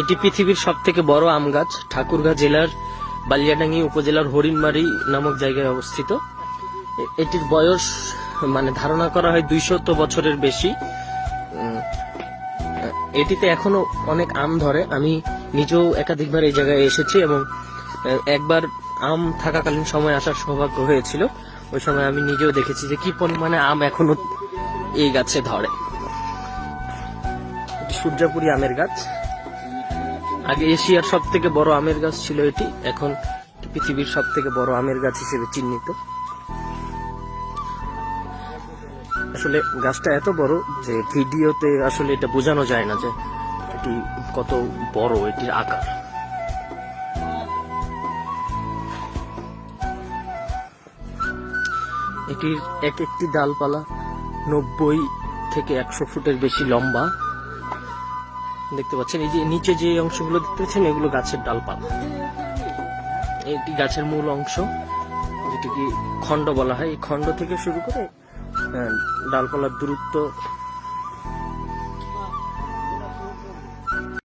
এটি পৃথিবীর সব থেকে বড় আম গাছ। ঠাকুরগাঁ জেলার বালিয়াডাঙ্গি উপজেলার হরিণমারি নামক জায়গায় অবস্থিত। এটির বয়স মানে ধারণা করা হয় দুইশত বছরের বেশি। এটিতে এখনও অনেক আম ধরে। আমি নিজেও একাধিকবার এই জায়গায় এসেছি এবং একবার আম থাকাকালীন সময় আসার সৌভাগ্য হয়েছিল। ওই সময় আমি নিজেও দেখেছি যে কি পরিমাণে আম এখনও এই গাছে ধরে। সূর্যাপুরি আমের গাছ। আগে এশিয়ার সব থেকে বড় আমের গাছ ছিল এটি। এখন পৃথিবীর সব থেকে বড় আমের গাছ হিসেবে চিহ্নিত। আসলে গাছটা এত বড় যে ভিডিওতে আসলে এটা বোঝানো যায় না যে এটি কত বড়, এটির আকার। এটির এক একটি ডালপালা নব্বই থেকে একশো ফুটের বেশি লম্বা। দেখতে পাচ্ছেন, এই যে নিচে যে অংশগুলো দেখতে পাচ্ছেন, এগুলো গাছের ডালপালা। এটি গাছের মূল অংশ, যেটিকে খণ্ড বলা হয়। এই খণ্ড থেকে শুরু করে ডালপালার দূরত্ব